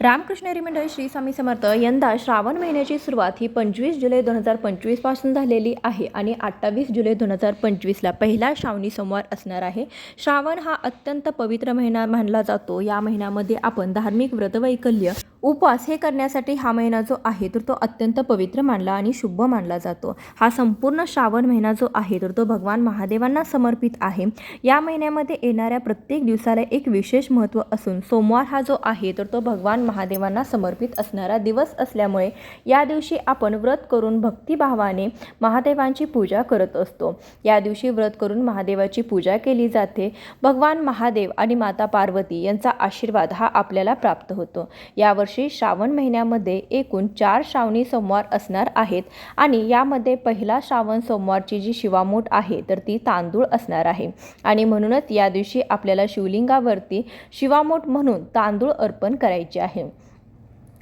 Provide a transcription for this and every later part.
रामकृष्ण मंडळ श्री स्वामी समर्थ यंदा श्रावण महिन्याची सुरुवात ही पंचवीस जुलै दोन हजार पंचवीसपासून झालेली आहे आणि अठ्ठावीस जुलै दोन हजार पंचवीसला पहिला श्रावणी सोमवार असणार आहे. श्रावण हा अत्यंत पवित्र महिना मानला जातो. या महिन्यामध्ये आपण धार्मिक व्रतवैकल्य उपवास हे करण्यासाठी हा महिना जो आहे तर तो अत्यंत पवित्र मानला आणि शुभ मानला जातो. हा संपूर्ण श्रावण महिना जो आहे तर तो भगवान महादेवांना समर्पित आहे. या महिन्यामध्ये येणाऱ्या प्रत्येक दिवसाला एक विशेष महत्त्व असून सोमवार हा जो आहे तर तो भगवान महादेवांना समर्पित असणारा दिवस असल्यामुळे या दिवशी आपण व्रत करून भक्तिभावाने महादेवांची पूजा करत असतो. या दिवशी व्रत करून महादेवाची पूजा केली जाते. भगवान महादेव आणि माता पार्वती यांचा आशीर्वाद हा आपल्याला प्राप्त होतो. यावर्षी श्रावण महिन्यामध्ये एकूण चार श्रावणी सोमवार असणार आहेत आणि यामध्ये पहिला श्रावण सोमवारची जी शिवामूठ आहे तर ती तांदूळ असणार आहे. आणि म्हणूनच या दिवशी आपल्याला शिवलिंगावरती शिवामूठ म्हणून तांदूळ अर्पण करायचे आहे.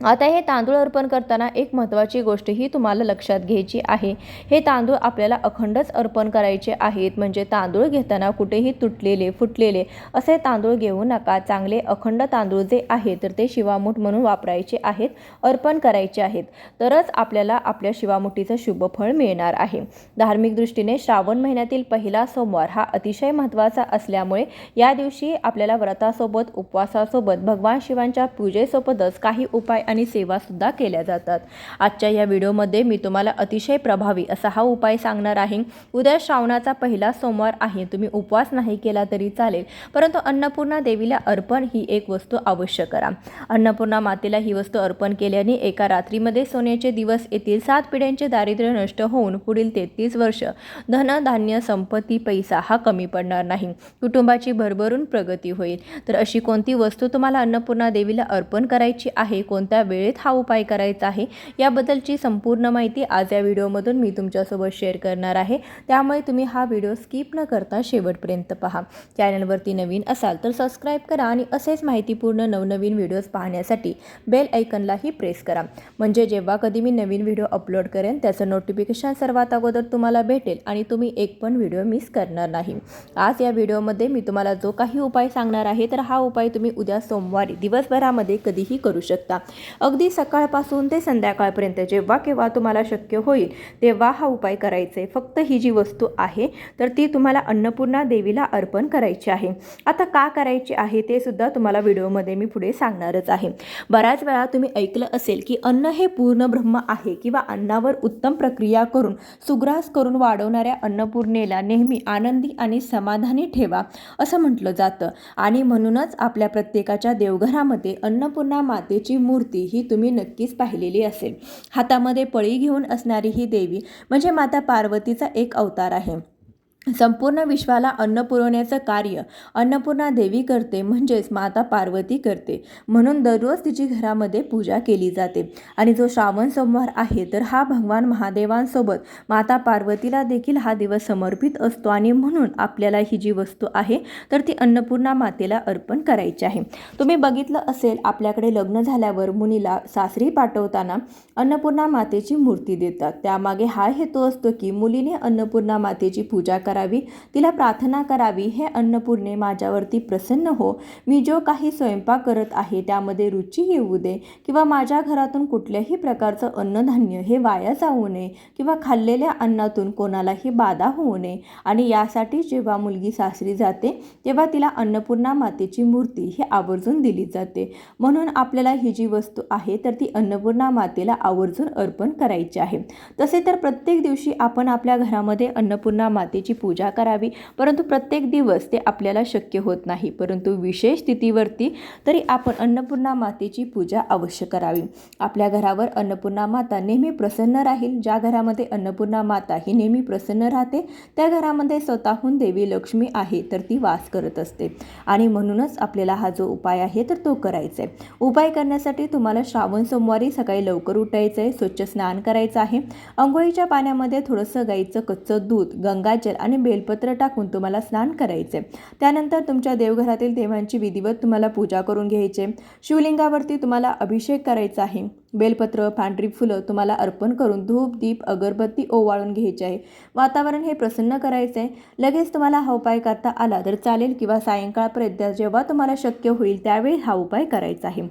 आता हे तांदूळ अर्पण करताना एक महत्त्वाची गोष्ट ही तुम्हाला लक्षात घ्यायची आहे. हे तांदूळ आपल्याला अखंडच अर्पण करायचे आहेत. म्हणजे तांदूळ घेताना कुठेही तुटलेले फुटलेले असे तांदूळ घेऊ नका. चांगले अखंड तांदूळ जे आहे तर ते शिवामूठ म्हणून वापरायचे आहेत अर्पण करायचे आहेत. तरच आपल्याला आपल्या शिवामुठीचं शुभ फळ मिळणार आहे. धार्मिक दृष्टीने श्रावण महिन्यातील पहिला सोमवार हा अतिशय महत्त्वाचा असल्यामुळे या दिवशी आपल्याला व्रतासोबत उपवासासोबत भगवान शिवांच्या पूजेसोबतच काही उपाय आणि सेवासुद्धा केल्या जातात. आजच्या या व्हिडिओमध्ये मी तुम्हाला अतिशय प्रभावी असा हा उपाय सांगणार आहे. उद्या श्रावणाचा पहिला सोमवार आहे. तुम्ही उपवास नाही केला तरी चालेल. परंतु अन्नपूर्णा देवीला अर्पण ही एक वस्तू अवश्य करा. अन्नपूर्णा मातेला ही वस्तू अर्पण केल्याने एका रात्रीमध्ये सोन्याचे दिवस येतील. सात पिढ्यांचे दारिद्र्य नष्ट होऊन पुढील तेहतीस वर्ष धन धान्य संपत्ती पैसा हा कमी पडणार नाही. कुटुंबाची भरभरून प्रगती होईल. तर अशी कोणती वस्तू तुम्हाला अन्नपूर्णा देवीला अर्पण करायची आहे? कोणती कोणत्या वेळेत हा उपाय करायचा आहे याबद्दलची संपूर्ण माहिती आज या व्हिडिओमधून मी तुमच्यासोबत शेअर करणार आहे. त्यामुळे तुम्ही हा व्हिडिओ स्किप न करता शेवटपर्यंत पहा. चॅनलवरती नवीन असाल तर सबस्क्राईब करा आणि असेच माहितीपूर्ण नवनवीन व्हिडिओज पाहण्यासाठी बेल ऐकनलाही प्रेस करा. म्हणजे जेव्हा कधी मी नवीन व्हिडिओ अपलोड करेन त्याचं नोटिफिकेशन सर्वात अगोदर तुम्हाला भेटेल आणि तुम्ही एक पण व्हिडिओ मिस करणार नाही. आज या व्हिडिओमध्ये मी तुम्हाला जो काही उपाय सांगणार आहे तर हा उपाय तुम्ही उद्या सोमवारी दिवसभरामध्ये कधीही करू शकता. अगदी सकाळपासून ते संध्याकाळपर्यंत जेव्हा केव्हा तुम्हाला शक्य होईल तेव्हा हा उपाय करायचा. आहे फक्त ही जी वस्तू आहे तर ती तुम्हाला अन्नपूर्णा देवीला अर्पण करायची आहे. आता का करायची आहे ते सुद्धा तुम्हाला व्हिडिओमध्ये मी पुढे सांगणारच आहे. बऱ्याच वेळा तुम्ही ऐकलं असेल की अन्न हे पूर्ण ब्रह्म आहे किंवा अन्नावर उत्तम प्रक्रिया करून सुग्रास करून वाढवणाऱ्या अन्नपूर्णेला नेहमी आनंदी आणि समाधानी ठेवा असं म्हटलं जातं. आणि म्हणूनच आपल्या प्रत्येकाच्या देवघरामध्ये अन्नपूर्णा मातेची मूर्ती ही तुम्ही नक्कीच पाहिलेली असेल. हातामध्ये पळी घेऊन असणारी ही देवी म्हणजे माता पार्वतीचा एक अवतार आहे. संपूर्ण विश्वाला अन्न पुरवण्याचं कार्य अन्नपूर्णा देवी करते म्हणजेच माता पार्वती करते. म्हणून दररोज तिची घरामध्ये पूजा केली जाते. आणि जो श्रावण सोमवार आहे तर हा भगवान महादेवांसोबत माता पार्वतीला देखील हा दिवस समर्पित असतो. आणि म्हणून आपल्याला ही जी वस्तू आहे तर ती अन्नपूर्णा मातेला अर्पण करायची आहे. तुम्ही बघितलं असेल आपल्याकडे लग्न झाल्यावर मुनीला सासरी पाठवताना अन्नपूर्णा मातेची मूर्ती देतात. त्यामागे हा हेतू असतो की मुलीने अन्नपूर्णा मातेची पूजा करावी. तिला प्रार्थना करावी. हे अन्नपूर्णे माझ्यावरती प्रसन्न हो. मी जो काही स्वयंपाक करत आहे त्यामध्ये रुची येऊ दे किंवा माझ्या घरातून कुठल्याही प्रकारचं अन्नधान्य हे वाया जाऊ नये किंवा खाल्लेल्या अन्नातून कोणालाही बाधा होऊ नये. आणि यासाठी जेव्हा मुलगी सासरी जाते तेव्हा तिला अन्नपूर्णा मातेची मूर्ती ही आवर्जून दिली जाते. म्हणून आपल्याला ही जी वस्तू आहे तर ती अन्नपूर्णा मातेला आवर्जून अर्पण करायची आहे. तसे तर प्रत्येक दिवशी आपण आपल्या घरामध्ये अन्नपूर्णा मातेची पूजा करावी. परंतु प्रत्येक दिवस ते आपल्याला शक्य होत नाही. परंतु विशेष स्थितीवरती तरी आपण अन्नपूर्णा मातेची पूजा अवश्य करावी. आपल्या घरावर अन्नपूर्णा माता नेहमी प्रसन्न राहील. ज्या घरामध्ये अन्नपूर्णा माता ही नेहमी प्रसन्न राहते त्या घरामध्ये स्वतःहून देवी लक्ष्मी आहे तर ती वास करत असते. आणि म्हणूनच आपल्याला हा जो उपाय आहे तर तो करायचा आहे उपाय करण्यासाठी तुम्हाला श्रावण सोमवारी सकाळी लवकर उठायचं आहे स्वच्छ स्नान करायचं आहे. अंघोळीच्या पाण्यामध्ये थोडंसं गाईचं कच्चं दूध गंगाजल आणि बेलपत्र टाकून तुम्हाला स्नान करायचे. त्यानंतर तुमच्या देवघरातील देवांची विधिवत तुम्हाला पूजा करून घ्यायचे. शिवलिंगावरती तुम्हाला अभिषेक करायचा आहे. बेलपत्र पांढरी फुलं तुम्हाला अर्पण करून धूप दीप अगरबत्ती ओवाळून घ्यायचे आहे. वातावरण हे प्रसन्न करायचं. आहे लगेच तुम्हाला हा उपाय करता आला तर चालेल किंवा सायंकाळपर्यंत जेव्हा तुम्हाला शक्य होईल त्यावेळी हा उपाय करायचा आहे.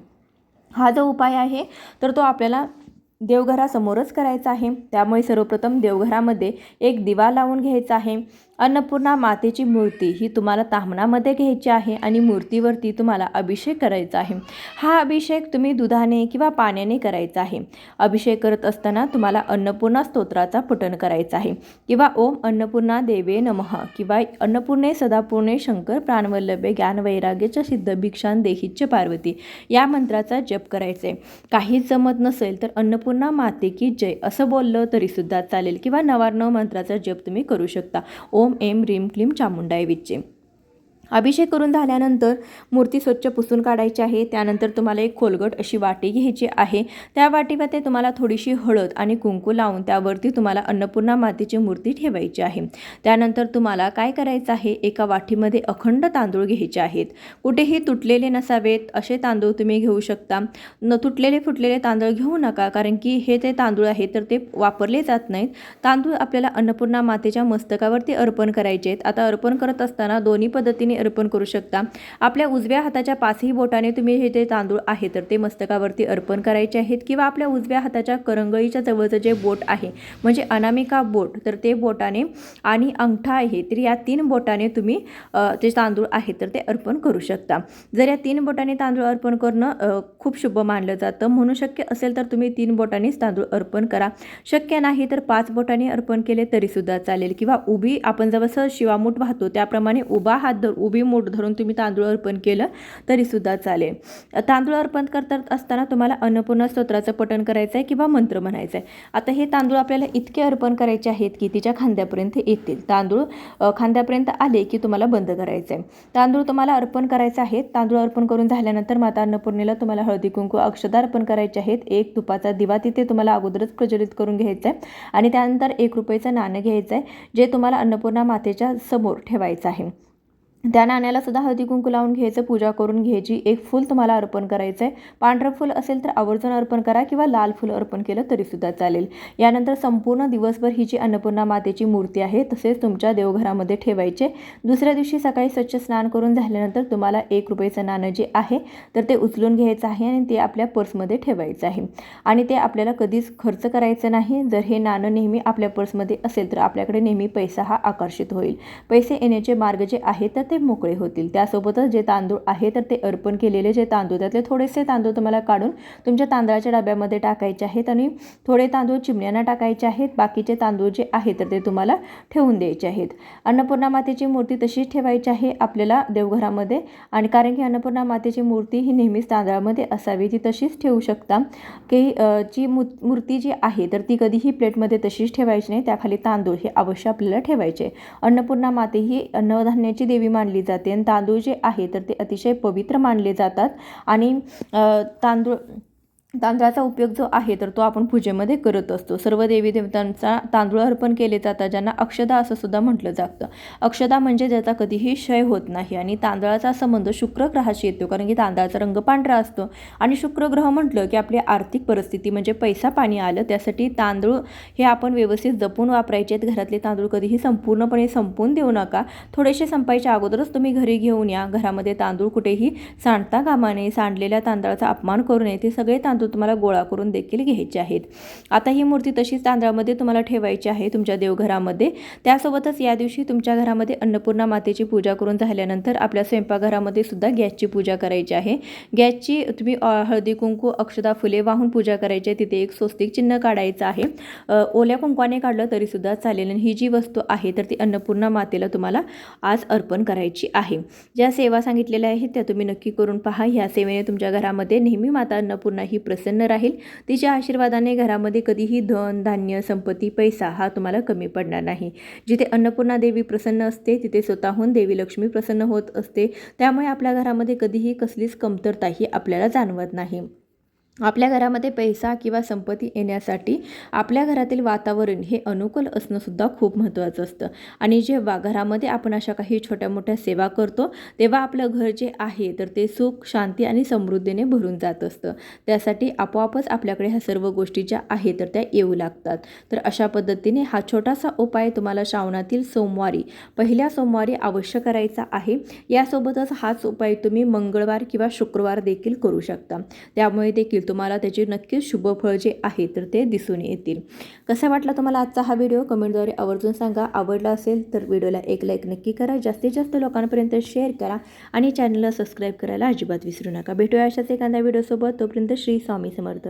हा जो उपाय आहे तर तो आपल्याला देवघरासमोरच करायचा आहे. त्यामुळे सर्वप्रथम देवघरामध्ये एक दिवा लावून घ्यायचा आहे. अन्नपूर्णा मातेची मूर्ती ही तुम्हाला ताम्हणामध्ये घ्यायची आहे आणि मूर्तीवरती तुम्हाला अभिषेक करायचा आहे. हा अभिषेक तुम्ही दुधाने किंवा पाण्याने करायचा आहे. अभिषेक करत असताना तुम्हाला अन्नपूर्णा स्तोत्राचा पठण करायचा आहे. किंवा ओम अन्नपूर्णा देवे नमः किंवा अन्नपूर्णे सदापूर्णे शंकर प्राणवल्लभे ज्ञान वैराग्याच्या सिद्ध भिक्षान देहिच्य पार्वती या मंत्राचा जप करायचे. काहीच जमत नसेल तर अन्नपूर्णा माते की जय असं बोललं तरीसुद्धा चालेल. किंवा नवार्णव मंत्राचा जप तुम्ही करू शकता. ओम एम रीम क्लीम चामुंडाय विच्चे. अभिषेक करून झाल्यानंतर मूर्ती स्वच्छ पुसून काढायची आहे. त्यानंतर तुम्हाला एक खोलगट अशी वाटी घ्यायची आहे. त्या वाटीमध्ये तुम्हाला थोडीशी हळद आणि कुंकू लावून त्यावरती तुम्हाला अन्नपूर्णा मातेची मूर्ती ठेवायची आहे. त्यानंतर तुम्हाला काय करायचं आहे? एका वाटीमध्ये अखंड तांदूळ घ्यायचे आहेत. कुठेही तुटलेले नसावेत. असे तांदूळ तुम्ही घेऊ शकता. न तुटलेले फुटलेले तांदूळ घेऊ नका कारण की हे ते तांदूळ आहे तर ते वापरले जात नाहीत. तांदूळ आपल्याला अन्नपूर्णा मातेच्या मस्तकावरती अर्पण करायचे आहेत. आता अर्पण करत असताना दोन्ही पद्धतीने अर्पण करू शकता. आपल्या उजव्या हाताच्या पाचही बोटाने तुम्ही हे जे तांदूळ आहे तर ते मस्तकावरती अर्पण करायचे आहेत किंवा आपल्या उजव्या हाताच्या करंगळीच्या जवळचं जे बोट आहे म्हणजे अनामिका बोट तर ते बोटाने आणि अंगठा आहे तर या तीन बोटाने तुम्ही जे तांदूळ आहे तर ते अर्पण करू शकता. जर या तीन बोटाने तांदूळ अर्पण करणं खूप शुभ मानलं जातं. म्हणून शक्य असेल तर तुम्ही तीन बोटांनीच तांदूळ अर्पण करा. शक्य नाही तर पाच बोटांनी अर्पण केले तरीसुद्धा चालेल. किंवा उभी आपण जवळचं शिवामूठ वाहतो त्याप्रमाणे उभा हात धर उभी मूठ धरून तुम्ही तांदूळ अर्पण केलं तरीसुद्धा चालेल. तांदूळ अर्पण करत असताना तुम्हाला अन्नपूर्णा स्तोत्राचं पठण करायचं आहे किंवा मंत्र म्हणायचं आहे. आता हे तांदूळ आपल्याला इतके अर्पण करायचे आहेत की तिच्या खांद्यापर्यंत येतील. तांदूळ खांद्यापर्यंत आले की तुम्हाला बंद करायचं आहे तांदूळ तुम्हाला अर्पण करायचं आहेत तांदूळ अर्पण करून झाल्यानंतर माता अन्नपूर्णेला तुम्हाला हळदी कुंकू अक्षदा अर्पण करायचे आहेत. एक तुपाचा दिवा तिथे तुम्हाला अगोदरच प्रज्वलित करून घ्यायचा आहे आणि त्यानंतर एक रुपयाचं नाणं घ्यायचं आहे जे तुम्हाला अन्नपूर्णा मातेच्या समोर ठेवायचं आहे. त्या नाण्याला सुद्धा हळदी कुंकू लावून घ्यायचं पूजा करून घ्यायची. एक फूल तुम्हाला अर्पण करायचं आहे पांढरं फूल असेल तर आवर्जून अर्पण करा किंवा लाल फूल अर्पण केलं तरीसुद्धा चालेल. यानंतर संपूर्ण दिवसभर ही जी अन्नपूर्णा मातेची मूर्ती आहे तसेच तुमच्या देवघरामध्ये ठेवायचे. दुसऱ्या दिवशी सकाळी स्वच्छ स्नान करून झाल्यानंतर तुम्हाला एक रुपयाचं नाणं जे आहे तर ते उचलून घ्यायचं आहे आणि ते आपल्या पर्समध्ये ठेवायचं आहे. आणि ते आपल्याला कधीच खर्च करायचं नाही. जर हे नाणं नेहमी आपल्या पर्समध्ये असेल तर आपल्याकडे नेहमी पैसा हा आकर्षित होईल. पैसे येण्याचे मार्ग जे आहेत तर ते मोकळे होतील. त्यासोबतच जे तांदूळ आहे तर ते अर्पण केलेले जे तांदूळ त्यातले थोडेसे तांदूळ तुम्हाला काढून तुमच्या तांदळाच्या डब्यामध्ये टाकायचे आहेत आणि थोडे तांदूळ चिमण्यांना टाकायचे आहेत. बाकीचे तांदूळ जे आहेत तर ते तुम्हाला ठेवून द्यायचे आहेत. अन्नपूर्णा मातेची मूर्ती तशीच ठेवायची आहे आपल्याला देवघरामध्ये आणि कारण की अन्नपूर्णा मातेची मूर्ती ही नेहमीच तांदळामध्ये असावी ती तशीच ठेवू शकता. की जी मू मूर्ती जी आहे तर ती कधीही प्लेटमध्ये तशीच ठेवायची नाही. त्याखाली तांदूळ हे अवश्य आपल्याला ठेवायचे. अन्नपूर्णा माते ही अन्नधान्याची देवी मा मानली जाते. आणि तांदूळ जे आहे तर ते अतिशय पवित्र मानले जातात. आणि तांदूळ तांदळाचा उपयोग जो आहे तर तो आपण पूजेमध्ये करत असतो. सर्व देवी देवतांचा तांदूळ अर्पण केले जातात ज्यांना अक्षदा असं सुद्धा म्हटलं जातं. अक्षदा म्हणजे ज्याचा कधीही क्षय होत नाही आणि तांदळाचा संबंध शुक्र ग्रहाशी येतो कारण की तांदळाचा रंग पांढरा असतो. आणि शुक्र ग्रह म्हटलं की आपली आर्थिक परिस्थिती म्हणजे पैसा पाणी आलं त्यासाठी तांदूळ हे आपण व्यवस्थित जपून वापरायचे आहेत. घरातले तांदूळ कधीही संपूर्णपणे संपवून देऊ नका. थोडेसे संपायच्या अगोदरच तुम्ही घरी घेऊन या. घरामध्ये तांदूळ कुठेही सांडता कामा नये. सांडलेल्या तांदळाचा अपमान करू नये. ते सगळे तांदूळ तुम्हाला गोळा करून देखील घ्यायचे आहेत. आता ही मूर्ती तशीच तांदळामध्ये तुम्हाला ठेवायची आहे तुमच्या देवघरामध्ये. त्यासोबतच या दिवशी तुमच्या घरामध्ये अन्नपूर्णा मातेची पूजा करून झाल्यानंतर आपल्या स्वयंपाकघरामध्ये सुद्धा गॅसची पूजा करायची आहे. गॅसची तुम्ही हळदी कुंकू अक्षदा फुले वाहून पूजा करायची आहे. तिथे एक स्वस्तिक चिन्ह काढायचं आहे. ओल्या कुंकवाने काढलं तरीसुद्धा चालेल. आणि ही जी वस्तू आहे तर ती अन्नपूर्णा मातेला तुम्हाला आज अर्पण करायची आहे. ज्या सेवा सांगितलेल्या आहेत त्या तुम्ही नक्की करून पहा. ह्या सेवेने तुमच्या घरामध्ये नेहमी माता अन्नपूर्णा ही प्रसन्न राहील. तिच्या आशीर्वादाने घरामध्ये कधीही धन धान्य संपत्ती पैसा हा तुम्हाला कमी पडणार नाही. जिथे अन्नपूर्णा देवी प्रसन्न असते तिथे स्वतःहून देवी लक्ष्मी प्रसन्न होत असते. त्यामुळे आपल्या घरामध्ये कधीही कसलीच कमतरता ही आपल्याला जाणवत नाही. आपल्या घरामध्ये पैसा किंवा संपत्ती येण्यासाठी आपल्या घरातील वातावरण हे अनुकूल असणंसुद्धा खूप महत्त्वाचं असतं. आणि जेव्हा घरामध्ये आपण अशा काही छोट्या मोठ्या सेवा करतो तेव्हा आपलं घर जे आहे तर ते सुख शांती आणि समृद्धीने भरून जात असतं. त्यासाठी आपोआपच आपल्याकडे ह्या सर्व गोष्टी ज्या आहेत तर त्या येऊ लागतात. तर अशा पद्धतीने हा छोटासा उपाय तुम्हाला श्रावणातील सोमवारी पहिल्या सोमवारी अवश्य करायचा आहे. यासोबतच हाच उपाय तुम्ही मंगळवार किंवा शुक्रवार देखील करू शकता. त्यामुळे देखील तुम्हाला त्याचे नक्कीच शुभफळ जे आहे तर ते दिसून येतील. कसा वाटला तुम्हाला आजचा हा व्हिडिओ? कमेंटद्वारे आवर्जून सांगा. आवडला असेल तर व्हिडिओला एक लाईक नक्की करा. जास्तीत जास्त लोकांपर्यंत शेअर करा आणि चॅनलला सबस्क्राईब करायला अजिबात विसरू नका. भेटूया अशाच एखाद्या व्हिडिओसोबत तोपर्यंत श्री स्वामी समर्थ.